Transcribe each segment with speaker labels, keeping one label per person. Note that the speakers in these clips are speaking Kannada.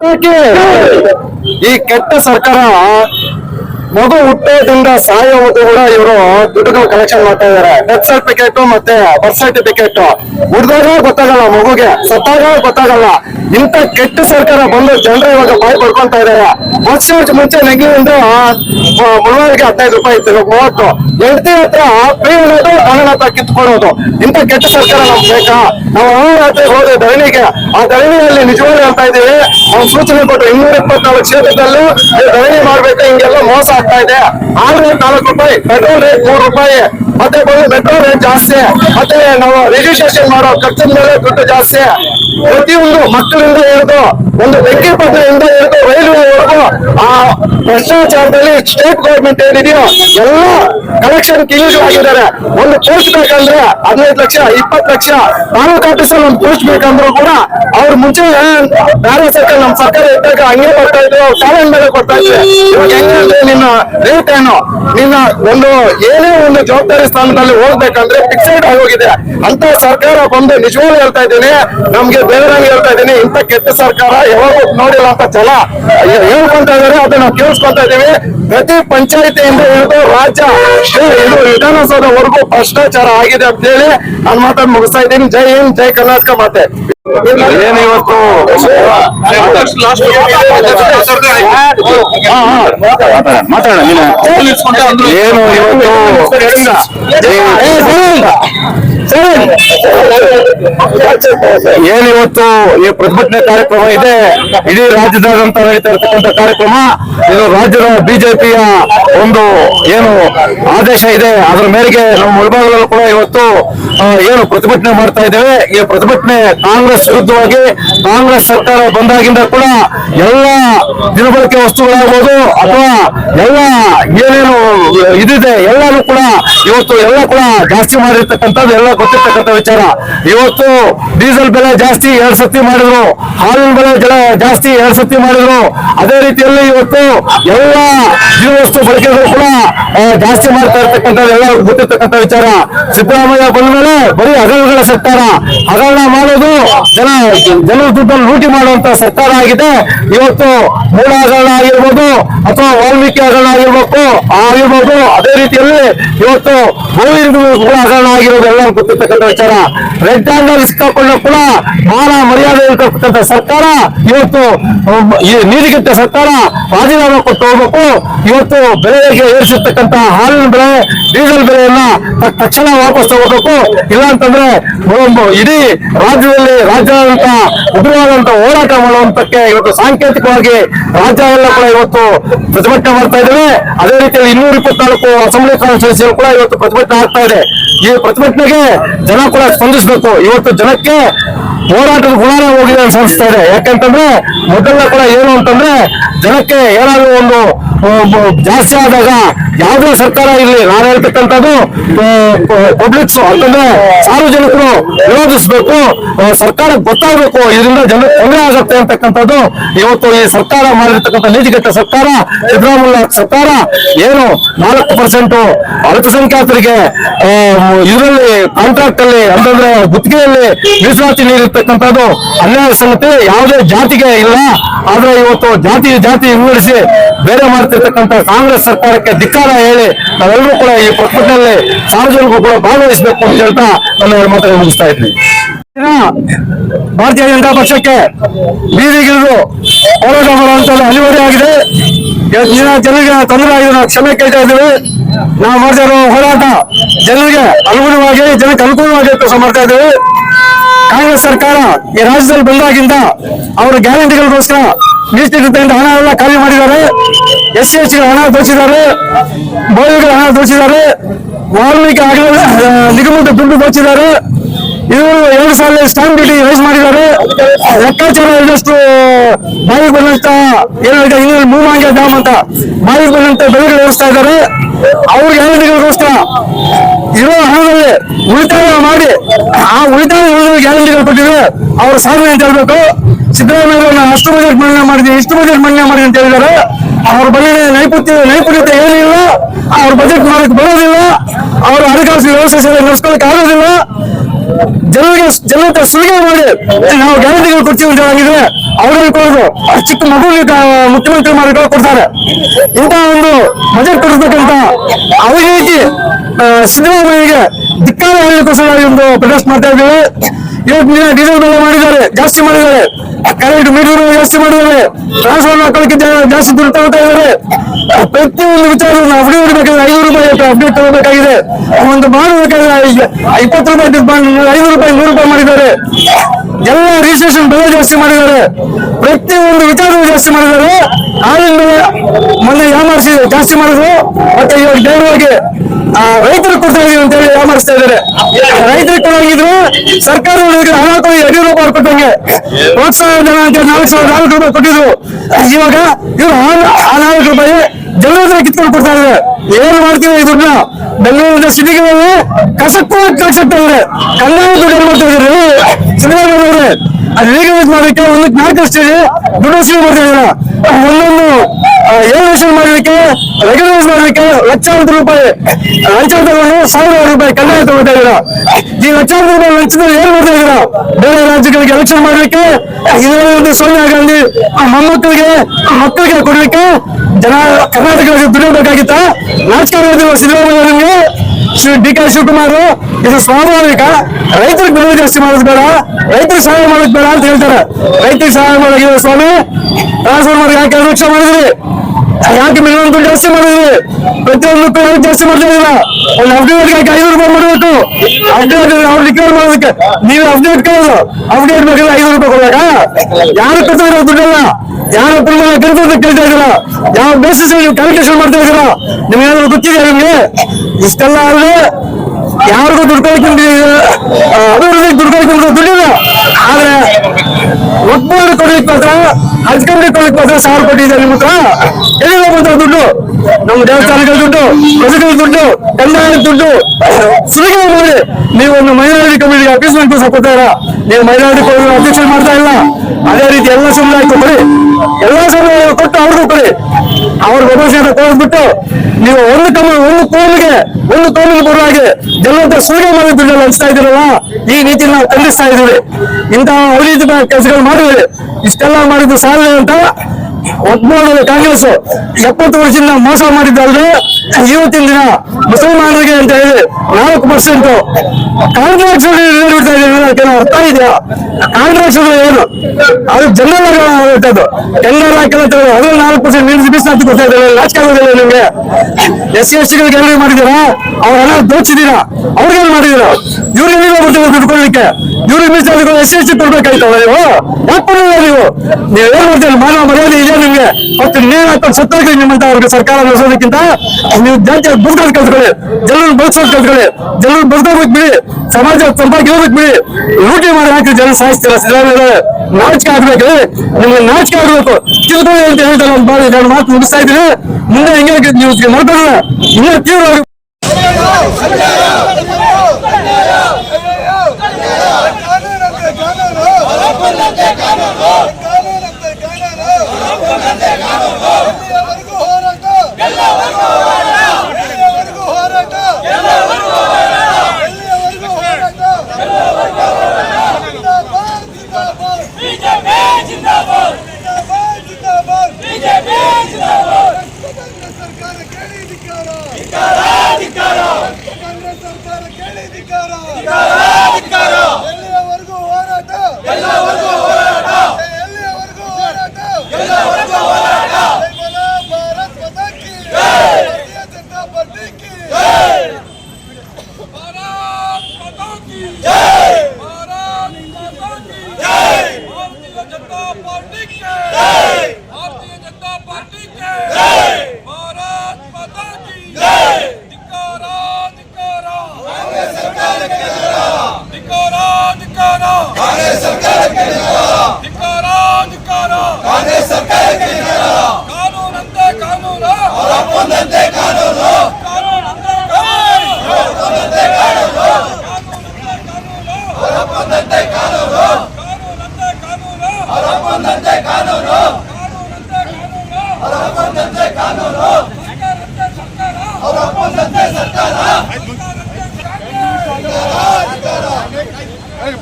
Speaker 1: ಯಾಕೆ ಈ ಕೆಟ್ಟ ಸರ್ಕಾರ ಮಗು ಹುಟ್ಟೋದ್ರಿಂದ ಸಾಯೋವರೆಗೂ ಕೂಡ ಇವರು ದುಡ್ಡುಗಳು ಕಲೆಕ್ಷನ್ ಮಾಡ್ತಾ ಇದಾರೆ ಡೆತ್ ಸರ್ಟಿಫಿಕೇಟ್ ಮತ್ತೆ ಬರ್ತ್ ಸರ್ಟಿಫಿಕೇಟ್ ಹುಡ್ದಾಗ ಗೊತ್ತಾಗಲ್ಲ, ಮಗುಗೆ. ಸತ್ತಾಗ ಗೊತ್ತಾಗಲ್ಲ. ಇಂತ ಕೆಟ್ಟ ಸರ್ಕಾರ ಬಂದು ಜನರು ಇವಾಗ ಬಾಯಿ ಪಡ್ಕೊಂತಾ ಇದಾರೆ ಬಸ್ ಚಾರ್ಜ್ ಮುಂಚೆ ಒಂದು ಮುಳುವರಿಗೆ ಹದಿನೈದು ರೂಪಾಯಿ ಇತ್ತು ಮೂವತ್ತು. ಹೆಂಡತಿ ಹತ್ರ ಫ್ರೀ ಅನ್ನೋದು ಹಣ ಹತ್ರ ಕಿತ್ಕೊಡೋದು ಇಂತ ಕೆಟ್ಟ ಸರ್ಕಾರ ನಮ್ಗೆ ಬೇಕಾ? ನಾವು ರಾತ್ರಿ ಹೋದ ಧರಣಿಗೆ, ಆ ಧರಣಿಯಲ್ಲಿ ನಿಜವಾಗ್ಲೂ ಹೇಳ್ತಾ ಇದೀವಿ ಅವ್ನು ಸೂಚನೆ ಕೊಟ್ಟು ಇನ್ನೂರ ಇಪ್ಪತ್ನಾಲ್ಕು ಕ್ಷೇತ್ರದಲ್ಲೂ ಧರಣಿ ಮಾಡ್ಬೇಕು, ಹಿಂಗೆಲ್ಲ ಮೋಸ ಆಗ್ತಾ ಇದೆ. ಆರು ನಾಲ್ಕು ರೂಪಾಯಿ, ಪೆಟ್ರೋಲ್ ರೇಟ್ ಮೂರು ರೂಪಾಯಿ. ಮತ್ತೆ ಪೆಟ್ರೋಲ್ ರೇಟ್ ಜಾಸ್ತಿ. ಮತ್ತೆ ನಾವು ರಿಜಿಸ್ಟ್ರೇಷನ್ ಮಾಡೋ ಖರ್ಚಿನ ಮೇಲೆ ದುಡ್ಡು ಜಾಸ್ತಿ. ಪ್ರತಿಯೊಂದು ಮಕ್ಕಳಿಂದ ಹಿಡಿದು ಒಂದು ವ್ಯಕ್ತಿ ಪತ್ರದಿಂದ ಆ ಭ್ರಷ್ಟಾಚಾರದಲ್ಲಿ ಸ್ಟೇಟ್ ಗೌರ್ಮೆಂಟ್ ಏನಿದೆಯೋ ಎಲ್ಲ ಕಲೆಕ್ಷನ್ ಆಗಿದ್ದಾರೆ. ಒಂದು ಪೋಸ್ಟ್ ಬೇಕಂದ್ರೆ ಹದಿನೈದು ಲಕ್ಷ, ಇಪ್ಪತ್ತು ಲಕ್ಷ ತಾಲೂಕು ಆಫೀಸಲ್ಲಿ ಒಂದು ಪೋಸ್ಟ್ ಬೇಕಂದ್ರೂ ಕೂಡ ಅವ್ರ ಮುಂಚೆ ಬೇರೆ ಸರ್ಕಾರ, ನಮ್ಮ ಸರ್ಕಾರ ಇದ್ದಾಗ ಹಂಗೆ ಕೊಡ್ತಾ ಇದ್ರು ಚಾಲೆಂಜ್ ಮೇಲೆ ಕೊಡ್ತಾ ಇದ್ರು. ಇವಾಗ ಹೆಂಗಂದ್ರೆ ನಿನ್ನ ರೇಟ್ ಏನು? ನಿನ್ನ ಒಂದು ಏನೇ ಒಂದು ಜವಾಬ್ದಾರಿ ಸ್ಥಾನದಲ್ಲಿ ಹೋಗ್ಬೇಕಂದ್ರೆ ಫಿಕ್ಸೆಡ್ ಆಗೋಗಿದೆ ಅಂತ ಸರ್ಕಾರ ಬಂದು ನಿಜವಾಗ್ಲೂ ಹೇಳ್ತಾ ಇದ್ದೀನಿ. ನಮ್ಗೆ ಬೇರೆ ಹೇಳ್ತಾ ಇದ್ದೀನಿ, ಇಂಥ ಕೆಟ್ಟ ಸರ್ಕಾರ ಯಾವಾಗ ನೋಡಿಲ್ಲ ಅಂತ ಜಲ ಹೇಳ್ಕೊಂತ ಇದಾರೆ ಅದನ್ನ ನಾವು ಕೇಳಿಸ್ಕೊಂತ ಇದೀವಿ ಪ್ರತಿ ಪಂಚಾಯತಿಯಿಂದ ಹಿಡಿದು ರಾಜ್ಯ ಇದು ವಿಧಾನಸೌಧವರೆಗೂ ಭ್ರಷ್ಟಾಚಾರ ಆಗಿದೆ ಅಂತ ಹೇಳಿ ನಾನು ಮಾತಾಡಿ ಮುಗಿಸ್ತಾ ಇದ್ದೀನಿ. ಜೈ ಹಿಂದ್ ಜೈ ಕರ್ನಾಟಕ ಮಾತೆ. ಏನು ಇವತ್ತು? ಮಾತಾಡ ಏನು ಇವತ್ತು? ಏನಿವತ್ತು ಈ ಪ್ರತಿಭಟನೆ ಕಾರ್ಯಕ್ರಮ ಇದೆ? ಇಡೀ ರಾಜ್ಯದಾದ್ಯಂತ ನಡೀತಾ ಇರ್ತಕ್ಕಂಥ ಕಾರ್ಯಕ್ರಮ ಇದು ರಾಜ್ಯದ ಬಿಜೆಪಿಯ ಒಂದು ಏನು ಆದೇಶ ಇದೆ. ಅದರ ಮೇರೆಗೆ ನಮ್ಮ ಮುಳಬಾಗಲಲ್ಲೂ ಕೂಡ ಇವತ್ತು ಏನು ಪ್ರತಿಭಟನೆ ಮಾಡ್ತಾ ಇದ್ದೇವೆ. ಈ ಪ್ರತಿಭಟನೆ ಕಾಂಗ್ರೆಸ್ ವಿರುದ್ಧವಾಗಿ ಕಾಂಗ್ರೆಸ್ ಸರ್ಕಾರ ಬಂದಾಗಿಂದ ಕೂಡ ಎಲ್ಲ ದಿನಬಳಕೆ ವಸ್ತುಗಳಾಗ್ಬೋದು ಅಥವಾ ಎಲ್ಲ ಏನೇನು ಇದಿದೆ, ಎಲ್ಲಾನು ಕೂಡ ಇವತ್ತು ಎಲ್ಲ ಕೂಡ ಜಾಸ್ತಿ ಮಾಡಿರ್ತಕ್ಕಂಥದ್ದು, ಎಲ್ಲ ಗೊತ್ತಿರ್ತಕ್ಕಂಥ ವಿಚಾರ. ಇವತ್ತು ಡೀಸೆಲ್ ಬೆಲೆ ಜಾಸ್ತಿ ಎರಡ್ ಸತಿ ಮಾಡಿದ್ರು. ಹಾಲಿನ ಬೆಲೆ ಜಾಸ್ತಿ ಎರಡ್ ಸತಿ ಮಾಡಿದ್ರು. ಅದೇ ಇವತ್ತು ಎಲ್ಲ ಜೀವವಸ್ತು ಬಳಕೆಗಳು ಕೂಡ ಜಾಸ್ತಿ ಮಾಡ್ತಾ ಇರ್ತಕ್ಕಂಥ ಎಲ್ಲ ಗೊತ್ತಿರ್ತಕ್ಕಂಥ ವಿಚಾರ. ಸಿದ್ದರಾಮಯ್ಯ ಬಂದ ಮೇಲೆ ಬರೀ ಹಗರಣಗಳ ಸರ್ಕಾರ. ಹಗರಣ ಮಾಡೋದು ಜನ ಜನರ ದುಡ್ಡನ್ನು ಲೂಟಿ ಮಾಡುವಂತ ಸರ್ಕಾರ ಆಗಿದೆ. ಇವತ್ತು ಮೂಲ ಹಗರಣ ಆಗಿರ್ಬೋದು ಅಥವಾ ವಾಲ್ಮೀಕಿ ಹಗರಣ ಆಗಿರ್ಬೇಕು, ಆಗಿರ್ಬೋದು. ಅದೇ ರೀತಿಯಲ್ಲಿ ಇವತ್ತು ಗೋವಿಂದ ಕೂಡ ಹಗರಣ ಆಗಿರೋದು ಎಲ್ಲ ಗೊತ್ತಿರ್ತಕ್ಕಂಥ ವಿಚಾರ. ರೆಡ್ ಹ್ಯಾಂಡಲ್ಲಿ ಸಿಕ್ಕಾಕೊಂಡ ಕೂಡ ಬಹಳ ಮರ್ಯಾದೆ ಇರ್ತಕ್ಕಂಥ ಸರ್ಕಾರ ಇವತ್ತು ಈ ನೀರಿಗಿಂತ ಸರ್ಕಾರ ರಾಜೀನಾಮೆ ಕೊಟ್ಟು ಹೋಗ್ಬೇಕು. ಇವತ್ತು ಬೆಲೆಗೆ ಏರಿಸಿರ್ತಕ್ಕಂತಹ ಹಾಲಿನ ಬೆಲೆ ಡೀಸೆಲ್ ಬೆಲೆಯನ್ನ ತಕ್ಷಣ ವಾಪಸ್ ತಗೋಬೇಕು. ಇಲ್ಲ ಅಂತಂದ್ರೆ ಇಡೀ ರಾಜ್ಯದಲ್ಲಿ ರಾಜ್ಯಾದ್ಯಂತ ಉಗ್ರವಾದಂತ ಹೋರಾಟ ಮಾಡುವಂತಕ್ಕೆ ಇವತ್ತು ಸಾಂಕೇತಿಕವಾಗಿ ರಾಜ್ಯ ಎಲ್ಲ ಕೂಡ ಇವತ್ತು ಪ್ರತಿಭಟನೆ ಮಾಡ್ತಾ ಇದ್ದೇವೆ ಅದೇ ರೀತಿಯಲ್ಲಿ ಇನ್ನೂರ ಇಪ್ಪತ್ನಾಲ್ಕು ಅಸೆಂಬ್ಲಿ ಸದಸ್ಯರು ಕೂಡ ಇವತ್ತು ಪ್ರತಿಭಟನೆ ಆಗ್ತಾ ಇದೆ. ಈ ಪ್ರತಿಭಟನೆಗೆ ಜನ ಕೂಡ ಸ್ಪಂದಿಸಬೇಕು. ಇವತ್ತು ಜನಕ್ಕೆ ಹೋರಾಟದ ಗುಣನೇ ಹೋಗಿದೆ ಅಂತ ಅನಿಸ್ತಾ ಇದೆ. ಯಾಕಂತಂದ್ರೆ ಮೊದಲ ಕೂಡ ಏನು ಅಂತಂದ್ರೆ ಜನಕ್ಕೆ ಏನಾದ್ರು ಒಂದು ಜಾಸ್ತಿ ಆದಾಗ ಯಾವುದೇ ಸರ್ಕಾರ ಇರಲಿ, ನಾನು ಹೇಳ್ತಕ್ಕಂಥದ್ದು ಪಬ್ಲಿಕ್ಸ್, ಅಂತಂದ್ರೆ ಸಾರ್ವಜನಿಕರು ವಿರೋಧಿಸಬೇಕು ಸರ್ಕಾರ ಗೊತ್ತಾಗಬೇಕು, ಇದರಿಂದ ಜನ ತೊಂದರೆ ಆಗುತ್ತೆ ಅಂತಕ್ಕಂಥದ್ದು ಇವತ್ತು ಈ ಸರ್ಕಾರ ಮಾಡಿರ್ತಕ್ಕಂಥ ನೀತಿಗಟ್ಟ ಸರ್ಕಾರ, ಸಿದ್ದರಾಮಯ್ಯ ಸರ್ಕಾರ ಏನು ನಾಲ್ಕು ಪರ್ಸೆಂಟ್ ಅಲ್ಪಸಂಖ್ಯಾತರಿಗೆ ಇದರಲ್ಲಿ ಕಾಂಟ್ರಾಕ್ಟ್ ಅಲ್ಲಿ, ಅಂತಂದ್ರೆ ಗುತ್ತಿಗೆಯಲ್ಲಿ ಮೀಸಲಾತಿ ನೀಡಿರ್ತಕ್ಕಂಥದ್ದು ಅನ್ಯಾಯ ಸಂಗತಿ ಯಾವುದೇ ಜಾತಿಗೆ ಇಲ್ಲ. ಆದ್ರೆ ಇವತ್ತು ಜಾತಿ ಜಾತಿ ವಿಂಗಡಿಸಿ ಬೇರೆ ಮಾಡ್ತಿರ್ತಕ್ಕಂಥ ಕಾಂಗ್ರೆಸ್ ಸರ್ಕಾರಕ್ಕೆ ಧಿಕ್ಕಾರ ಹೇಳಿ ನಾವೆಲ್ಲರೂ ಕೂಡ ಈ ಪ್ರಕೃತಿಯಲ್ಲಿ ಸಾರ್ವಜನಿಕರು ಕೂಡ ಭಾಗವಹಿಸಬೇಕು ಅಂತ ಹೇಳ್ತಾ ನನ್ನ ಮಾತನ್ನು ಮುಗಿಸ್ತಾ ಇದ್ದೀನಿ. ಭಾರತೀಯ ಜನತಾ ಪಕ್ಷಕ್ಕೆ ಬೀದಿಗಿಳಿದು ಹೋರಾಟ ಮಾಡುವಂತದ್ದು ಅನಿವಾರ್ಯ ಆಗಿದೆ. ಜನರಿಗೆ ತೊಂದರೆ ಆಗಿದೆ ಕ್ಷಮೆ ಕೇಳ್ತಾ ಇದ್ದೀವಿ. ನಾವು ಮಾಡ್ತಾ ಇರೋ ಹೋರಾಟ ಜನರಿಗೆ ಅನುಗುಣವಾಗಿ, ಜನಕ್ಕೆ ಅನುಕೂಲವಾಗಿ ಕೆಲಸ ಮಾಡ್ತಾ ಇದ್ದೀವಿ. ಕಾಂಗ್ರೆಸ್ ಸರ್ಕಾರ ಈ ರಾಜ್ಯದಲ್ಲಿ ಬಂದಾಗಿಂದ ಅವರ ಗ್ಯಾರಂಟಿಗಳಿಗೋಸ್ಕರ ಮೀಸಲಿಟ್ಟಿದ್ದ ಹಣ ಎಲ್ಲ ಖಾಲಿ ಮಾಡಿದ್ದಾರೆ. ಎಸ್ ಸಿ ಎಸ್ ಹಣ ದೋಚಿದ್ದಾರೆ. ಬೋವಿಗಳ ಹಣ ದೋಚಿದ್ದಾರೆ. ವಾಲ್ಮೀಕಿ ನಿಗಮದ ದುಡ್ಡು ದೋಚಿದ್ದಾರೆ. ಇವರು ಎರಡು ಸಾವಿರ ಸ್ಟಾಂಪ್ ಡ್ಯೂಟಿ ರೈಸ್ ಮಾಡಿದ್ದಾರೆ. ಲೆಕ್ಕಾಚಾರ ಇನ್ನಷ್ಟು ಬಾವಿಗೆ ಬಂದಂತ ಏನಾಗಿದೆ ಇನ್ನೊಂದು ಮೂಮಾಂಗ್ಯ ಡ್ಯಾಮ್ ಅಂತ. ಬಾವಿಗೆ ಬಂದಂತ ಬೆಳೆಗಳು ಓಡಿಸ್ತಾ ಇದ್ದಾರೆ. ಅವ್ರ ಗ್ಯಾರಂಟಿಗಳಿಗೋಸ್ಕರ ಇರೋ ಹಣದಲ್ಲಿ ಉಳಿತಾಯ ಮಾಡಿ, ಆ ಉಳಿತಾಯ ಗ್ಯಾರಂಟಿಗಳು ಕೊಟ್ಟಿದ್ರೆ ಅವ್ರ ಸಾಧನೆ ಅಂತ ಹೇಳ್ಬೇಕು. ಸಿದ್ದರಾಮಯ್ಯ ಅಷ್ಟು ಬಜೆಟ್ ಮಂಡನೆ ಮಾಡಿದೆ ಇಷ್ಟು ಬಜೆಟ್ ಮಂಡನೆ ಮಾಡಿ ಅಂತ ಹೇಳಿದಾರೆ ಅವ್ರ ಬಗ್ಗೆ ನೈಪುತ್ಯ, ನೈಪುಣ್ಯತೆ ಏನಿಲ್ಲ, ಅವ್ರ ಬಜೆಟ್ ಮಾಡಕ್ ಬರೋದಿಲ್ಲ, ಅವರು ಹಣಕಾಸು ವ್ಯವಸ್ಥೆ ನಡೆಸ್ಕೊಳಕ್ ಆಗೋದಿಲ್ಲ. ಜನರಿಗೆ ಜನತೆ ಸುಲಿಗೆ ಮಾಡಿ. ನಾವು ಗ್ಯಾರಂಟಿಗಳು ಕೊಡ್ತೀವಿ ಅಂತ ಹೇಳಿದ್ರೆ ಕೊಡೋದು ಚಿಕ್ಕ ಮಗುವಿಗೆ ಮುಖ್ಯಮಂತ್ರಿ ಮಾಡಿಗಳು ಕೊಡ್ತಾರೆ. ಇಂತಹ ಒಂದು ಬಜೆಟ್ ಕೊಡಿಸ್ಬೇಕಂತ ಅದೇ ರೀತಿ ಸಿದ್ದರಾಮಯ್ಯಗೆ ಧಿಕ್ಕಾರ ಹೇಳಲಿಕ್ಕೋಸ್ಕರ ಈ ಒಂದು ಪ್ರೊಟೆಸ್ಟ್ ಮಾಡ್ತಾ ಇದ್ದೀವಿ. ಇವತ್ತು ದಿನ ಡೀಸೆಲ್ ಬೆಲೆ ಮಾಡಿದ್ದಾರೆ ಜಾಸ್ತಿ ಮಾಡಿದ್ದಾರೆ ಕರೆಂಟ್ ಮೀಟರ್ ಜಾಸ್ತಿ ಮಾಡಿದ್ದಾರೆ ಟ್ರಾನ್ಸ್ಫಾರ್ಮರ್ ಹಾಕೊಳ್ಳಿಕ್ಕೆ ಜಾ- ಜಾಸ್ತಿ ದುಡ್ಡು ತಗೋತಾ ಇದ್ದಾರೆ ಪ್ರತಿಯೊಂದು ವಿಚಾರವನ್ನು ಅಪ್ಡೇಟ್ ಬೇಕಾದ್ರೆ ಐನೂರು ರೂಪಾಯಿ ಅಪ್ಡೇಟ್ ತಗೋಬೇಕಾಗಿದೆ ಒಂದು ಮಾಡಬೇಕಾದ್ರೆ ಇಪ್ಪತ್ತು ರೂಪಾಯಿ ದುಡ್ಡು ಮಾಡಿ ಐನೂರು ರೂಪಾಯಿ ನೂರು ರೂಪಾಯಿ ಮಾಡಿದ್ದಾರೆ ಎಲ್ಲ ರಿಜಿಸ್ಟ್ರೇಷನ್ ಬೆಲೆ ಜಾಸ್ತಿ ಮಾಡಿದ್ದಾರೆ. ಪ್ರತಿಯೊಂದು ವಿಚಾರಗಳು ಜಾಸ್ತಿ ಮಾಡಿದ್ದಾರೆ. ಆದ್ರಿಂದ ಮೊನ್ನೆ ಯಾಮಾರಿಸಿ ಜಾಸ್ತಿ ಮಾಡಿದ್ರು. ಮತ್ತೆ ಇವಾಗ ನೇರವಾಗಿ ಆ, ರೈತರಿಗೆ ಕೊಡ್ತಾ ಇದೀವಿ ಅಂತ ಹೇಳಿ ಯಾಮಾರಿಸ್ತಾ ಇದ್ದಾರೆ. ರೈತರಿಗೆ ಕೊಡೋಂಗಿದ್ರು ಸರ್ಕಾರ ಹಣ ಕೊಡಿ ಯಡಿಯೂರಪ್ಪ ಅವ್ರು ಕೊಟ್ಟಂಗೆ. ಪ್ರೋತ್ಸಾಹ ಧನ ಅಂತ ನಾಲ್ಕು ಸಾವಿರದ ನಾಲ್ಕು ರೂಪಾಯಿ ಕೊಟ್ಟಿದ್ರು. ಇವಾಗ ಇವರು ಆ ನಾಲ್ಕು ರೂಪಾಯಿ ಜನರ ಕಿತ್ಕೊಂಡು ಕೊಡ್ತಾ ಇದ್ದಾರೆ. ಏನು ಮಾಡ್ತೀವಿ ಇದನ್ನ ಬೆಂಗಳೂರಿನ ಸಿಟಿಗೆ ಹೋಗಿ ಕಸಕ್ಕೂ ಇದ್ದಾರೆ ಕನ್ನಡ ದುಡ್ಡು ಮಾಡ್ತಾ ಇದ್ದಾರೆ? ಸಿದ್ದರಾಮಯ್ಯ ಅದು ಯೂಸ್ ಮಾಡಲಿಕ್ಕೆ ಒಂದಕ್ಕೆ ನಾಲ್ಕು ಅಷ್ಟೇ ದುಡ್ಡು ವಸೂಲಿ ಮಾಡ್ತಿದ್ದೀರ. ಒಂದೊಂದು ಏವಿಯೇಷನ್ ಮಾಡಲಿಕ್ಕೆ ರೆಗ್ಯುಲೈಸ್ ಮಾಡಲಿಕ್ಕೆ ಲಕ್ಷಾಂತರ ರೂಪಾಯಿ ಲಂಚ ತಗೊಂಡು ಸಾವಿರಾರು ರೂಪಾಯಿ ಕನ್ನಡ ತಗೋತಾ ಇದ್ದೀರಾ. ಈ ಲಕ್ಷಾಂತರ ರೂಪಾಯಿ ಲಂಚದಲ್ಲಿ ಏನ್ ಮಾಡ್ತಾ ಇದ್ದೀರಾ? ಬೇರೆ ರಾಜ್ಯಗಳಿಗೆ ಎಲೆಕ್ಷನ್ ಮಾಡಲಿಕ್ಕೆ, ಇದರಲ್ಲಿ ಸೋನಿಯಾ ಗಾಂಧಿ ಮೊಮ್ಮಕ್ಕಳಿಗೆ ಮಕ್ಕಳಿಗೆ ಕೊಡ್ಲಿಕ್ಕೆ ಜನ ಕರ್ನಾಟಕದಲ್ಲಿ ದುಡ್ಡು ಬೇಕಾಗಿತ್ತ ರಾಜಕಾರಣದ ಸಿದ್ದರಾಮಯ್ಯ ನಿಮಗೆ ಶ್ರೀ ಡಿ ಕೆ ಶಿವಕುಮಾರ್, ಇದು ಸ್ವಾಭಾವಿಕ ರೈತರಿಗೆ ಬೆಲೆ ಜಾಸ್ತಿ ಮಾಡೋದು ಬೇಡ. ರೈತರಿಗೆ ಸಹಾಯ ಮಾಡೋದು ಬೇಡ ಅಂತ ಹೇಳ್ತಾರೆ. ರೈತರಿಗೆ ಸಹಾಯ ಮಾಡೋದು ಸ್ವಾಮಿ. ಟ್ರಾನ್ಸ್ಫಾರ್ಮರ್ ಯಾಕೆ ಲಕ್ಷ ಮಾಡಿದ್ರಿ? ಯಾಕೆ ಮಿನಿಮಮ್ ದುಡ್ಡು ಜಾಸ್ತಿ ಮಾಡಿದ್ರಿ? ಪ್ರತಿಯೊಂದು ಯಾಕೆ ಜಾಸ್ತಿ ಮಾಡ್ತಿದ್ದೀರಾ ಒಂದು ಅಪ್ಡೇಟ್ ಯಾಕೆ ಐನೂರು ರೂಪಾಯಿ ಮಾಡಬೇಕು. ಅಪ್ಡೇಟ್ ಅವ್ರು ಡಿಕ್ಲೇರ್ ಮಾಡೋದಕ್ಕೆ. ನೀವು ಅಪ್ಡೇಟ್ ಕೇಳೋದು ಅಪ್ಡೇಟ್ ಬೇಕಾದ್ರೆ ಐನೂರು ರೂಪಾಯಿ ಕೊಡ್ಬೇಕಾ? ಯಾರು ಕೊಡ್ತಾರೆ ದುಡ್ಡಲ್ಲ? ಯಾರ ಪ್ರಮಾಣ ಕೆಲಸ ಕೇಳ್ತಾ ಇದ್ದೀರಾ ಯಾವ ಬೇಸಿಸ್ ನೀವು ಕ್ಯಾಲ್ಕುಲೇಷನ್ ಮಾಡ್ತಾ ಇದ್ದೀರಾ ನಿಮ್ಗೆ ಏನಾದ್ರು ಗೊತ್ತಿದೆಯಾ ನಿಮ್ಗೆ? ಇಷ್ಟೆಲ್ಲ ಅಲ್ಲಿ ಯಾರಿಗೂ ದುಡ್ಡು ಕೊಡ್ಕೊಂಡು ಅಭಿವೃದ್ಧಿ ದುಡ್ಡು ಕಳ್ಕೊಂಡು ದುಡ್ಡಿಲ್ಲ ಆದ್ರೆ ಒಬ್ಬರು ಕೊಡ್ಲಿಕ್ಕೆ ಮಾತ್ರ ಹಚ್ಕೊಂಡ್ರೆ ಕೊಡ್ಲಿಕ್ಕೆ ಮಾತ್ರ ಸಾವಿರ ಕೋಟಿ ಇದೆ ನಿಮ್ಮ ಹತ್ರ. ಎಲ್ಲಿಲ್ಲ ಬಂದ್ರೆ ದುಡ್ಡು? ನಮ್ಮ ದೇವಸ್ಥಾನಗಳ ದುಡ್ಡು ಪ್ರಜೆಗಳ ದುಡ್ಡು ಕಂದಾಯ ದುಡ್ಡು. ಸುಲಿಗೆ ಮಾಡಿ ನೀವು ಒಂದು ಮೈನಾರಿಟಿ ಕಮಿಟಿಗೆ ಅಪೀಸ್ಮೆಂಟ್ ಕೊಡ್ತಾ ಇಲ್ಲ ನೀವು ಮೈನಾರಿಟಿ ಅಧ್ಯಕ್ಷ ಮಾಡ್ತಾ ಇಲ್ಲ. ಅದೇ ರೀತಿ ಎಲ್ಲ ಸುಮ್ಮನೆ ಕೊಡಿ ಎಲ್ಲ ಸಮುದಾಯ ಕೊಟ್ಟು ಅವ್ರಿಗೂ ಕೊಡಿ. ಅವ್ರ ಭವಿಷ್ಯದ ತೋರಿಸ್ಬಿಟ್ಟು ನೀವು ಒಂದು ಕಮ ಒಂದು ಕೋಮಿಗೆ ಒಂದು ಕೋಮಿಗೆ ಬರುವ ಹಾಗೆ ಜನರ ಸೂರ್ಯ ಮಾಡಿ ದುಡ್ಡಲ್ಲಿ ಹಂಚ್ತಾ ಇದ್ದೀರಲ್ಲ, ಈ ನೀತಿ ನಾವು ಖಂಡಿಸ್ತಾ ಇದ್ದೀವಿ. ಇಂತಹ ಅವಿನೀತಿ ಕೆಲಸಗಳು ಮಾಡಿ ಇಷ್ಟೆಲ್ಲ ಮಾಡಿದ್ದು ಸಾಲ ಅಂತ ಒಬ್ಬರು ಕಾಂಗ್ರೆಸ್ ಎಪ್ಪತ್ತು ವರ್ಷದಿಂದ ಮೋಸ ಮಾಡಿದ್ದಲ್ದೆ ಇವತ್ತಿನ ದಿನ ಮುಸಲ್ಮಾನರಿಗೆ ಅಂತ ಹೇಳಿ ನಾಲ್ಕು ಪರ್ಸೆಂಟ್ ಕಾಂಗ್ರೆಸ್ ಬಿಡ್ತಾ ಇದ್ದೀವಿ ಅರ್ಥ ಇದೆಯಾ? ಕಾಂಗ್ರೆಸ್ ಏನು? ಅದು ಜನರಲ್ ಆಗಿರ್ತದ್ದು ಎಲ್ಲರ ಹಾಕಿಲ್ಲ ಅದು ನಾಲ್ಕು ಪರ್ಸೆಂಟ್ ನಿಲ್ಲಿಸಿ ಮೀಸಲಾತಿ ಕೊಡ್ತಾ ಇದ್ದಾರೆ. ರಾಜಕಾರಣದಲ್ಲಿ ನಿಮ್ಗೆ ಎಸ್ ಸಿ, ಎಸ್ ಟಿಗಳಿಗೆ ಏನಾದ್ರು ಮಾಡಿದ್ದೀರಾ? ಅವ್ರ ಹಣ ದೋಚಿದ್ದೀರಾ? ಅವ್ರಿಗೇನು ಮಾಡಿದೀರಾ ಇವ್ರಿಗೆ ನೀವೇ ಬರ್ತೀವಿ ದುಡ್ಕೊಳ್ಳಿಕ್ಕೆ ಇವ್ರಿಗೆ ಮೀಸಲಾತಿ ಎಸ್ ಸಿ, ಎಸ್ ಟಿ ಕೊಡ್ಬೇಕಾಯ್ತಲ್ಲ ನೀವು? ಯಾಕೆ ನೀವು. ನೀವೇನು ಮಾಡ್ತೀರಿ ಮಾನವ ಮರ್ಯಾದೆ ಇದೆಯಾ ನಿಮ್ಗೆ? ಮತ್ತು ನೇರ ಹಾಕೊಂಡು ಸತ್ತೋಗಿ ನಿಮ್ಮಂತ ಅವ್ರಿಗೆ ಸರ್ಕಾರ ನಡೆಸೋದಕ್ಕಿಂತ? ನೀವು ಜಾತಿ ಬದುಕೋದು ಕಲ್ತ್ಕೊಳ್ಳಿ. ಜನರನ್ನು ಬದುಕೋದು ಕಲ್ತ್ಕೊಳ್ಳಿ. ಜನರು ಬದುಕೋಬೇಕು ಬಿಡಿ ಸಮಾಜ ತಂಪಾಗಿರೋದಕ್ಕೆ ಬಿಡಿ. ಲೂಟಿ ಮಾಡಿ ಹಾಕಿ ಜನ ಸಾಯಿಸ್ತೀರ? ಸಿದ್ದರಾಮಯ್ಯ ನಾಚಿಕೆ ಆಗ್ಬೇಕು. ನಿಮ್ಗೆ ನಾಚಿಕೆ ಆಗ್ಬೇಕು. ತಿಳ್ಕೊಳ್ಳಿ ಅಂತ ಹೇಳ್ತಾರೆ ಒಂದು ಬಾರಿ ನಾನು ಮಾತು ಮುಗಿಸ್ತಾ ಇದ್ದೀನಿ. ಮುಂದೆ ಹೆಂಗೆ ನೀವು ನೋಡ್ಕೊಳ್ಳೋಣ ಇನ್ನೂ ತೀವ್ರವಾಗಿ
Speaker 2: BJP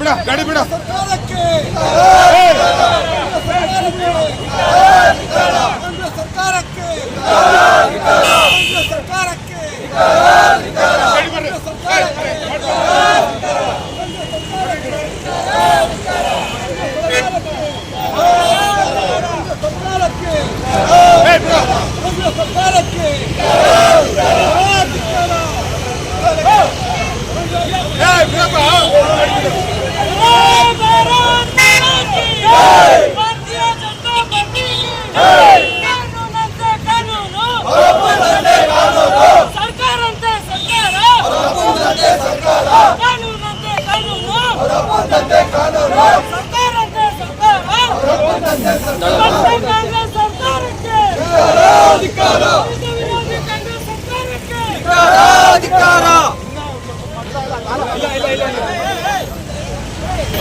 Speaker 2: ಬಿಡ ಗಾಡಿ ಬಿಡ.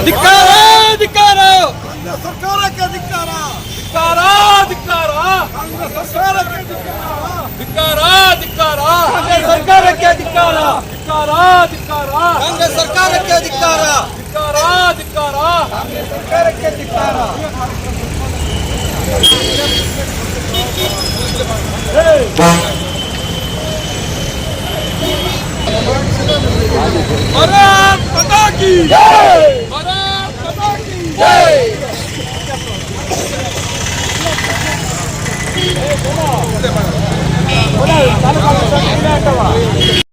Speaker 2: ಧಿಕ್ಕಾರ ಧಿಕ್ಕಾರ.
Speaker 3: ಸರ್ಕಾರಕ್ಕೆ ಧಿಕ್ಕಾರ. ಧಿಕ್ಕಾರ ಧಿಕ್ಕಾರ. ಸರ್ಕಾರಕ್ಕೆ ಧಿಕ್ಕಾರ. ಧಿಕ್ಕಾರ ಸರ್ಕಾರಕ್ಕೆ ಧಿಕ್ಕಾರ. ಧಿಕ್ಕಾರ ಧಿಕ್ಕಾರ. ಕಾಂಗ್ರೆಸ್ ಸರ್ಕಾರಕ್ಕೆ
Speaker 1: ಧಿಕ್ಕಾರ. ಧಿಕ್ಕಾರ ಧಿಕ್ಕಾರ.
Speaker 4: ಕಾಂಗ್ರೆಸ್ ಸರ್ಕಾರಕ್ಕೆ
Speaker 1: ಧಿಕ್ಕಾರ.
Speaker 4: Hey! ಅಧಿಕಾರ
Speaker 1: ಭಾರತ್ ಮಾತಾ ಕಿ ಭಾರತ್ ಮಾತಾ ಕಿ